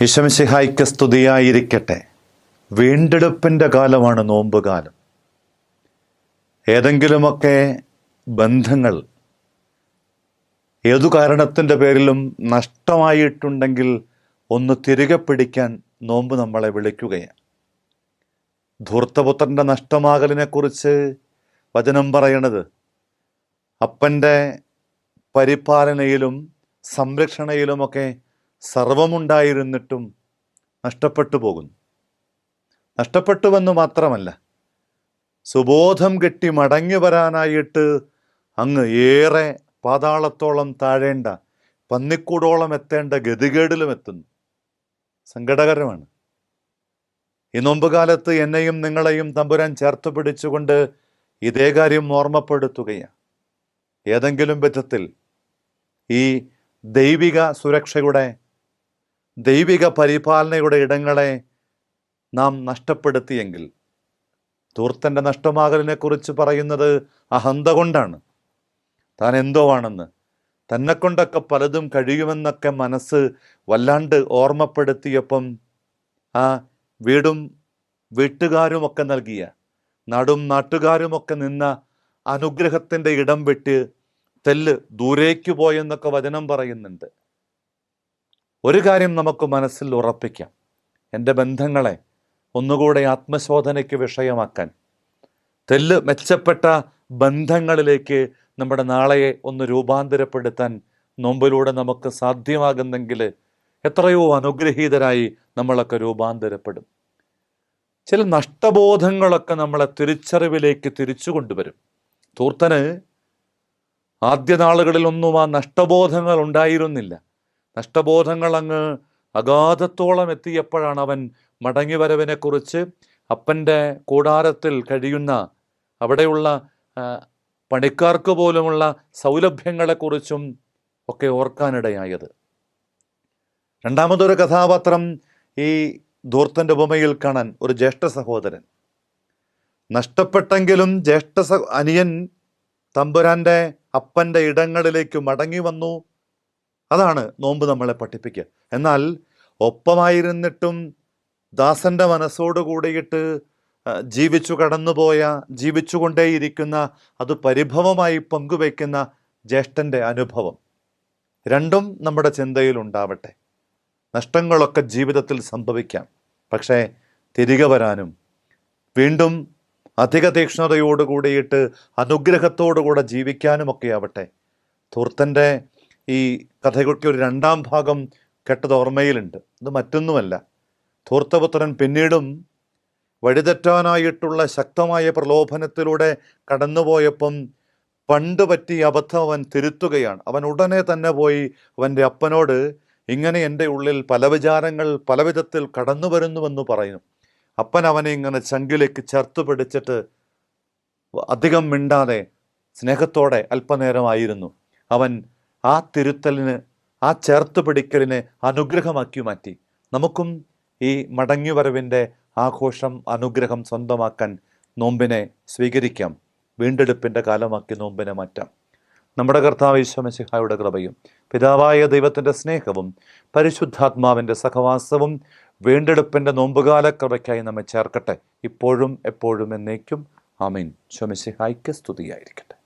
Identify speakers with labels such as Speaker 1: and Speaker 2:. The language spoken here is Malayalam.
Speaker 1: ഈശംസിഹായ്ക്ക് സ്തുതിയായിരിക്കട്ടെ വീണ്ടെടുപ്പിന്റെ കാലമാണ് നോമ്പുകാലം. ഏതെങ്കിലുമൊക്കെ ബന്ധങ്ങൾ ഏതു കാരണത്തിന്റെ പേരിലും നഷ്ടമായിട്ടുണ്ടെങ്കിൽ ഒന്ന് തിരികെ പിടിക്കാൻ നോമ്പ് നമ്മളെ വിളിക്കുകയാണ്. ധൂർത്തപുത്രന്റെ നഷ്ടമാകലിനെക്കുറിച്ച് വചനം പറയണത് അപ്പന്റെ പരിപാലനയിലും സംരക്ഷണയിലുമൊക്കെ സർവമുണ്ടായിരുന്നിട്ടും നഷ്ടപ്പെട്ടു പോകുന്നു. നഷ്ടപ്പെട്ടുവെന്ന് മാത്രമല്ല സുബോധം കെട്ടി മടങ്ങി വരാനായിട്ട് അങ്ങ് ഏറെ പാതാളത്തോളം താഴേണ്ട പന്നിക്കൂടോളം എത്തേണ്ട ഗതികേടിലും എത്തുന്നു. സങ്കടകരമാണ്. ഈ നോമ്പുകാലത്ത് എന്നെയും നിങ്ങളെയും തമ്പുരാൻ ചേർത്ത് പിടിച്ചുകൊണ്ട് ഇതേ കാര്യം ഓർമ്മപ്പെടുത്തുകയാണ്. ഏതെങ്കിലും വിധത്തിൽ ഈ ദൈവിക സുരക്ഷയുടെ ദൈവിക പരിപാലനയുടെ ഇടങ്ങളെ നാം നഷ്ടപ്പെടുത്തിയെങ്കിൽ ധൂർത്തന്റെ നഷ്ടമാകലിനെക്കുറിച്ച് പറയുന്നത് അഹന്ത കൊണ്ടാണ്. താൻ എന്തോ ആണെന്ന്. തന്നെക്കൊണ്ടൊക്കെ പലതും കഴിയുമെന്നൊക്കെ മനസ്സ് വല്ലാണ്ട് ഓർമ്മപ്പെടുത്തിയപ്പം ആ വീടും വീട്ടുകാരുമൊക്കെ നൽകിയ നാടും നാട്ടുകാരുമൊക്കെ നിന്ന അനുഗ്രഹത്തിന്റെ ഇടം വിട്ട് തെല്ല് ദൂരേക്ക് പോയെന്നൊക്കെ വചനം പറയുന്നുണ്ട്. ഒരു കാര്യം നമുക്ക് മനസ്സിൽ ഉറപ്പിക്കാം. എന്റെ ബന്ധങ്ങളെ ഒന്നുകൂടെ ആത്മശോധനയ്ക്ക് വിഷയമാക്കാൻ. തെല്ല് മെച്ചപ്പെട്ട ബന്ധങ്ങളിലേക്ക് നമ്മുടെ നാളെയെ ഒന്ന് രൂപാന്തരപ്പെടുത്താൻ നോമ്പിലൂടെ നമുക്ക് സാധ്യമാകുന്നെങ്കിൽ എത്രയോ അനുഗ്രഹീതരായി നമ്മളൊക്കെ രൂപാന്തരപ്പെടും. ചില നഷ്ടബോധങ്ങളൊക്കെ നമ്മളെ തിരിച്ചറിവിലേക്ക് തിരിച്ചു കൊണ്ടുവരും. തൂർത്തന് ആദ്യ നാളുകളിലൊന്നും ആ നഷ്ടബോധങ്ങൾ ഉണ്ടായിരുന്നില്ല. നഷ്ടബോധങ്ങൾ അങ്ങ് അഗാധത്തോളം എത്തിയപ്പോഴാണ് അവൻ മടങ്ങിവരവിനെക്കുറിച്ച് അപ്പന്റെ കൂടാരത്തിൽ കഴിയുന്ന അവിടെയുള്ള പണിക്കാർക്ക് പോലുമുള്ള സൗലഭ്യങ്ങളെക്കുറിച്ചും ഒക്കെ ഓർക്കാനിടയായത്. രണ്ടാമതൊരു കഥാപാത്രം ഈ ധൂർത്തന്റെ ഉപമയിൽ കാണാൻ ഒരു ജ്യേഷ്ഠ സഹോദരൻ. നഷ്ടപ്പെട്ടെങ്കിലും ജ്യേഷ്ഠ സഹ അനിയൻ തമ്പുരാന്റെ അപ്പന്റെ ഇടങ്ങളിലേക്ക് മടങ്ങി വന്നു. അതാണ് നോമ്പ് നമ്മളെ പഠിപ്പിക്കുക. എന്നാൽ ഒപ്പമായിരുന്നിട്ടും ദാസന്റെ മനസ്സോട് കൂടിയിട്ട് ജീവിച്ചു കടന്നുപോയ ജീവിച്ചുകൊണ്ടേയിരിക്കുന്ന അത് പരിഭവമായി പങ്കുവയ്ക്കുന്ന ജ്യേഷ്ഠന്റെ അനുഭവം രണ്ടും നമ്മുടെ ചിന്തയിൽ ഉണ്ടാവട്ടെ. നഷ്ടങ്ങളൊക്കെ ജീവിതത്തിൽ സംഭവിക്കാം. പക്ഷേ തിരികെ വരാനും വീണ്ടും അധിക തീക്ഷ്ണതയോട് കൂടിയിട്ട് ജീവിക്കാനുമൊക്കെ ആവട്ടെ ധൂർത്തന്റെ ഈ കഥയ്ക്ക് ഒരു രണ്ടാം ഭാഗം കെട്ടത് ഓർമ്മയിലുണ്ട്. ഇത് മറ്റൊന്നുമല്ല. ധൂർത്തപുത്രൻ പിന്നീടും വഴിതെറ്റാനായിട്ടുള്ള ശക്തമായ പ്രലോഭനത്തിലൂടെ കടന്നുപോയപ്പം പണ്ട് പറ്റിയ അബദ്ധം അവൻ തിരുത്തുകയാണ്. അവൻ ഉടനെ തന്നെ പോയി അവന്റെ അപ്പനോട് ഇങ്ങനെ എന്റെ ഉള്ളിൽ പല വിചാരങ്ങൾ പല വിധത്തിൽ കടന്നു വരുന്നുവെന്ന് പറയുന്നു അപ്പൻ അവനെ ഇങ്ങനെ ചങ്കിലേക്ക് ചേർത്ത് പിടിച്ചിട്ട് അധികം മിണ്ടാതെ സ്നേഹത്തോടെ അല്പനേരമായിരുന്നു. അവൻ ആ തിരുത്തലിന് ആ ചേർത്ത് പിടിക്കലിനെ അനുഗ്രഹമാക്കി മാറ്റി. നമുക്കും ഈ മടങ്ങിവരവിന്റെ ആഘോഷം അനുഗ്രഹം സ്വന്തമാക്കാൻ നോമ്പിനെ സ്വീകരിക്കാം. വീണ്ടെടുപ്പിന്റെ കാലമാക്കി നോമ്പിനെ മാറ്റാം. നമ്മുടെ കർത്താവ് ഈശ്വമസിഹായുടെ കൃപയും പിതാവായ ദൈവത്തിന്റെ സ്നേഹവും പരിശുദ്ധാത്മാവിന്റെ സഹവാസവും വീണ്ടെടുപ്പിന്റെ നോമ്പുകാല കൃപയ്ക്കായി നമ്മെ ചേർക്കട്ടെ. ഇപ്പോഴും എപ്പോഴും എന്നേക്കും. ആമീൻ. ശ്വമശിഹായ്ക്ക് സ്തുതിയായിരിക്കട്ടെ.